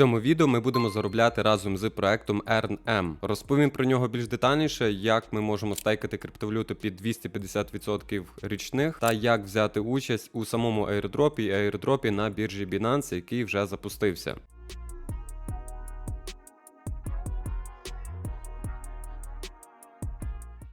цьому відео ми будемо заробляти разом з проектом EarnM. Розповім про нього більш детальніше, як ми можемо стейкати криптовалюту під 250% річних, та як взяти участь у самому аеродропі і аеродропі на біржі Binance, який вже запустився.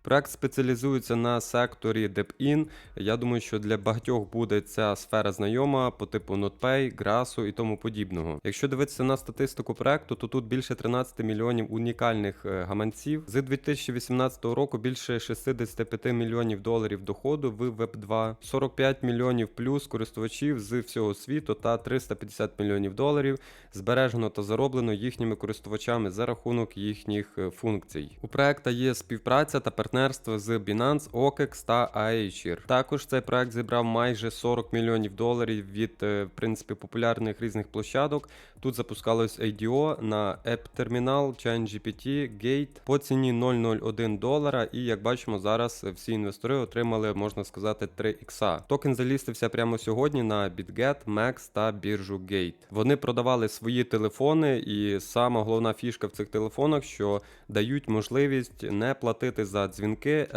Проект спеціалізується на секторі DebIn. Я думаю, що для багатьох буде ця сфера знайома по типу NotPay, Грасу і тому подібного. Якщо дивитися на статистику проекту, то тут більше 13 мільйонів унікальних е, гаманців. З 2018 року більше 65 мільйонів доларів доходу в Web2, 45 мільйонів плюс користувачів з всього світу та 350 мільйонів доларів збережено та зароблено їхніми користувачами за рахунок їхніх е, функцій. У проекта є співпраця та партнерство з Binance, OKEX та Aegir. Також цей проект зібрав майже 40 мільйонів доларів від е, в принципі популярних різних площадок. Тут запускалось IDO на App Terminal, ChainGPT, Gate по ціні 0,01 долара. І як бачимо, зараз всі інвестори отримали, можна сказати, 3 ікса. Токен залістився прямо сьогодні на BitGet, MEX та біржу Gate. Вони продавали свої телефони, і сама головна фішка в цих телефонах, що дають можливість не платити за дзвінки,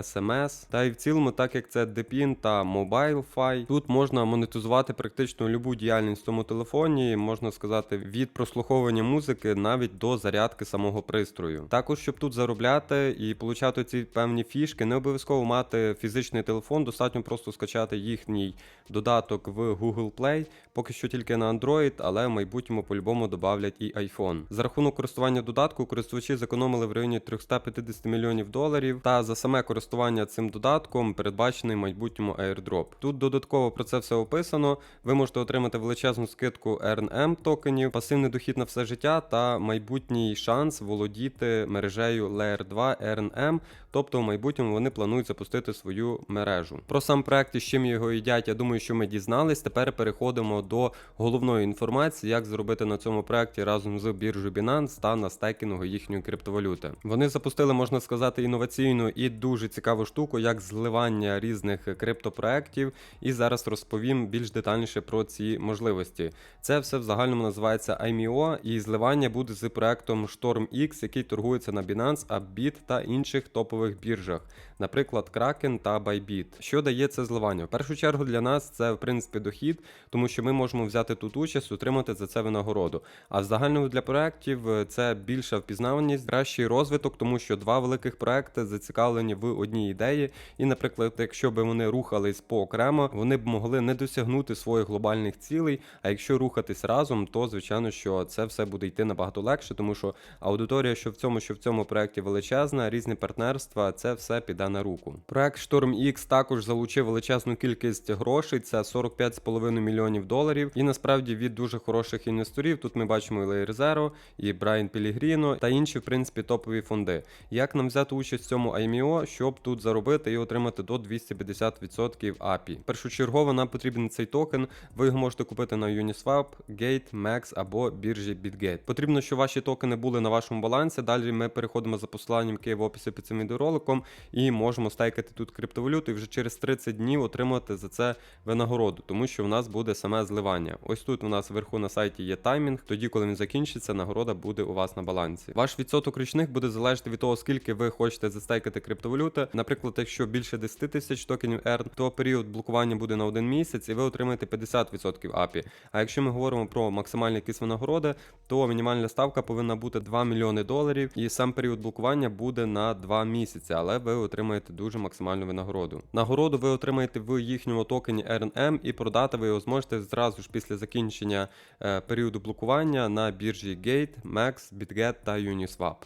смс. Та й в цілому, так як це DePIN та MobileFi, тут можна монетизувати практично любу діяльність в цьому телефоні, можна сказати, від прослуховування музики навіть до зарядки самого пристрою. Також, щоб тут заробляти і получати ці певні фішки, не обов'язково мати фізичний телефон, достатньо просто скачати їхній додаток в Google Play, поки що тільки на Android, але в майбутньому по-любому додавлять і iPhone. За рахунок користування додатку користувачі зекономили в районі 350 мільйонів доларів. Та за саме користування цим додатком передбачений в майбутньому airdrop. Тут додатково про це все описано. Ви можете отримати величезну скидку RNM токенів, пасивний дохід на все життя та майбутній шанс володіти мережею Layer 2 RNM, тобто в майбутньому вони планують запустити свою мережу. Про сам проект і з чим його їдять, я думаю, що ми дізнались. Тепер переходимо до головної інформації, як зробити на цьому проекті разом з біржею Binance та на стейкінгу їхньої криптовалюти. Вони запустили, можна сказати, інноваційну і дуже цікаву штуку, як зливання різних криптопроектів. І зараз розповім більш детальніше про ці можливості. Це все в загальному називається IMEO, і зливання буде з проектом StormX, який торгується на Binance, Upbit та інших топових біржах, наприклад, Kraken та Bybit. Що дає це зливання? В першу чергу для нас це в принципі дохід, тому що ми можемо взяти тут участь, отримати за це винагороду. А в загальному для проектів це більша впізнаваність, кращий розвиток, тому що два великих проекти зацікавлені в одній ідеї. І, наприклад, якщо б вони рухались поокремо, вони б могли не досягнути своїх глобальних цілей. А якщо рухатись разом, то звичайно, що це все буде йти набагато легше, тому що аудиторія, що в цьому, що в цьому проекті величезна, різні партнерства, це все піде на руку. Проект Storm X також залучив величезну кількість грошей, це 45,5 мільйонів доларів. І насправді від дуже хороших інвесторів. Тут ми бачимо і Zero, і Брайан Пілігріно та інші, в принципі, топові фонди. Як нам взяти участь в цьому IMEO, щоб тут заробити і отримати до 250% API? Першочергово нам потрібен цей токен. Ви його можете купити на Uniswap, Gate, Max або біржі BitGate. Потрібно, щоб ваші токени були на вашому балансі. Далі ми переходимо за посиланням, яке в описі під цим відеороликом, і можемо стейкати тут криптовалюту і вже через 30 днів отримати за це винагороду, тому що в нас буде саме зливання. Ось тут у нас вверху на сайті є таймінг. Тоді, коли він закінчиться, нагорода буде у вас на балансі. Ваш відсоток річних буде залежати від того, скільки ви хочете застейкати криптовалюти. Наприклад, якщо більше 10 тисяч токенів ERN, то період блокування буде на один місяць, і ви отримаєте 50% API. А якщо ми говоримо про максимальні якісь винагороди, то мінімальна ставка повинна бути 2 мільйони доларів, і сам період блокування буде на 2 місяці, але ви отримаєте дуже максимальну винагороду. Нагороду ви отримаєте в їхньому токені RNM і продати ви його зможете зразу ж після закінчення е, періоду блокування на біржі Gate, Max, BitGet та Uniswap.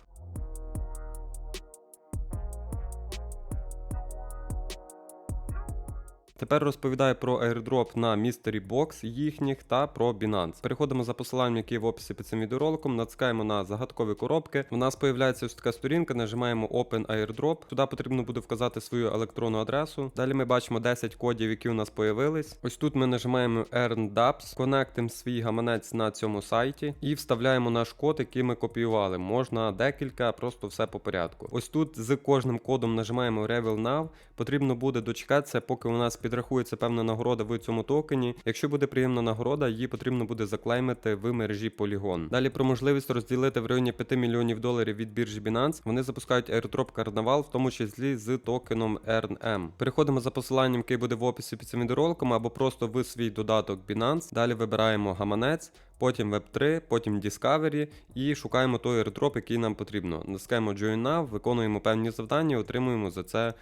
Тепер розповідаю про airdrop на Mystery Box їхніх та про Binance. Переходимо за посиланням, яке є в описі під цим відеороликом, натискаємо на загадкові коробки. У нас появляється ось така сторінка, нажимаємо Open Airdrop. Туди потрібно буде вказати свою електронну адресу. Далі ми бачимо 10 кодів, які у нас появились. Ось тут ми нажимаємо Earn Dapps, конектимо свій гаманець на цьому сайті і вставляємо наш код, який ми копіювали. Можна декілька, просто все по порядку. Ось тут з кожним кодом нажимаємо Reveal Now. Потрібно буде дочекатися, поки у нас піде підрахується певна нагорода в цьому токені. Якщо буде приємна нагорода, її потрібно буде заклеймити в мережі Polygon. Далі про можливість розділити в районі 5 мільйонів доларів від біржі Binance. Вони запускають airdrop карнавал, в тому числі з токеном EarnM. Переходимо за посиланням, який буде в описі під цим відеороликом, або просто в свій додаток Binance. Далі вибираємо гаманець. Потім Web3, потім Discovery і шукаємо той airdrop, який нам потрібно. Натискаємо Join Now, виконуємо певні завдання, отримуємо за це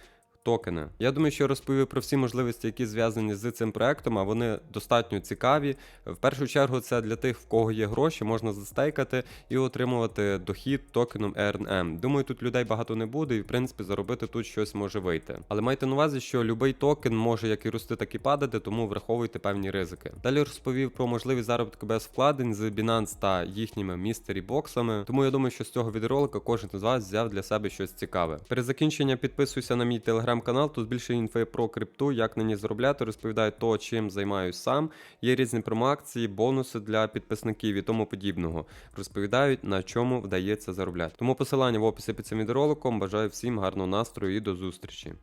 токени. Я думаю, що розповів про всі можливості, які зв'язані з цим проектом, а вони достатньо цікаві. В першу чергу, це для тих, в кого є гроші, можна застейкати і отримувати дохід токеном EarnM. Думаю, тут людей багато не буде, і в принципі заробити тут щось може вийти. Але майте на увазі, що будь-який токен може як і рости, так і падати, тому враховуйте певні ризики. Далі розповів про можливість заробітку без вкладень з Binance та їхніми містері боксами. Тому я думаю, що з цього відеоролика кожен з вас взяв для себе щось цікаве. Перед закінченням підписуйся на мій телеграм-канал. Тут більше інфи про крипту, як на ній заробляти. Розповідаю то, чим займаюсь сам. Є різні промоакції, бонуси для підписників і тому подібного. Розповідають на чому вдається заробляти. Тому посилання в описі під цим відеороликом. Бажаю всім гарного настрою і до зустрічі.